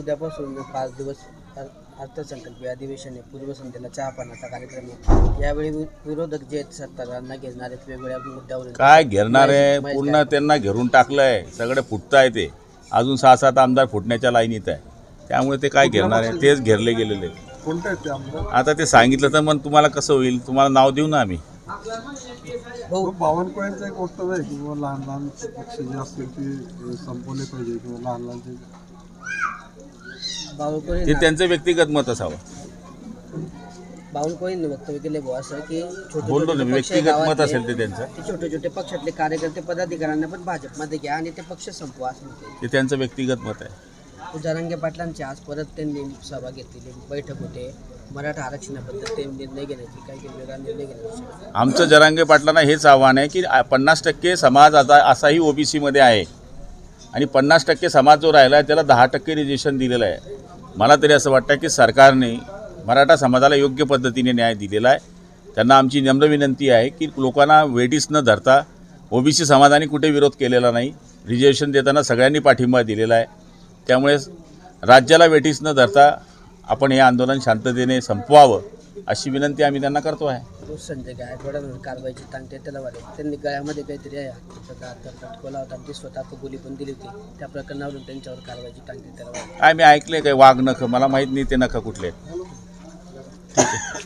आजपासून पाच दिवस अर्थसंकल्पीय अधिवेशन आहे पूर्वसंध्येला चहापानाचा कार्यक्रम आहे. यावेळी विरोधक जे आहेत सत्तारांना घेणार आहेत वेगवेगळ्या मुद्द्यावरून काय घेणार आहे? पूर्ण त्यांना घेरून टाकलंय. सगळे फुटताय ते. अजून सहा सात आमदार फुटण्याच्या लाईनीत आहे. त्यामुळे ते काय घेणार आहे? तेच घेरले गेलेले आहेत. कोणते आहेत ते आमदार? आता ते सांगितलं तर मग तुम्हाला कसं होईल? तुम्हाला नाव देऊ ना आम्ही. बावनकुळ्यांचं एक वक्तव्य आहे की बाबा लहान लहान पक्ष जे असतील ते संपवले पाहिजे किंवा लहान लहान ते त्यांचं व्यक्तिगत मत असावं. बावनकुळेंनी वक्तव्य केले असं की छोटे बोललो ना छोटे पक्ष व्यक्तिगत मत असेल ते त्यांचं. छोटे छोटे पक्षातले कार्यकर्ते पदाधिकाऱ्यांना पण भाजपमध्ये घ्या आणि ते पक्ष संपवा असं म्हणते. ते त्यांचं व्यक्तिगत मत आहे. जरांगे पाटलांची आज परत त्यांनी सभा घेतलेली बैठक होते. मराठा आरक्षणाबद्दल ते निर्णय घेण्याची काही काही वेगळा निर्णय घेण्याची आमचं जरांगे पाटलांना हेच आव्हान आहे की पन्नास टक्के समाज आता असाही ओबीसीमध्ये आहे. आणि पन्नास टक्के समाज जो राहिला आहे त्याला दहा टक्के रिजेशन दिलेलं आहे. मला तरी असं वाटतं की सरकारने मराठा समाजाला योग्य पद्धतीने न्याय दिलेला आहे. त्यांना आमची नम्र विनंती आहे की लोकांना वेटीस न धरता ओबीसी समाजाने कुठे विरोध केलेला नाही. रिजर्वेशन देताना सगळ्यांनी पाठिंबा दिलेला आहे. त्यामुळे राज्याला वेटीस न धरता आपण हे आंदोलन शांततेने संपवावं अशी विनंती आम्ही त्यांना करतो आहे. तो संजय गायकवाडांवर कारवाईची तांगते त्याला वाढे त्यांनी गळ्यामध्ये काहीतरी आहे लटकवला होता आणि ती स्वतः कबुली पण दिली होती. त्या प्रकरणावरून त्यांच्यावर कारवाईची तांगते त्याला काय मी ऐकले काय वाघ नख? मला माहीत नाही ते नख कुठले ठीक आहे.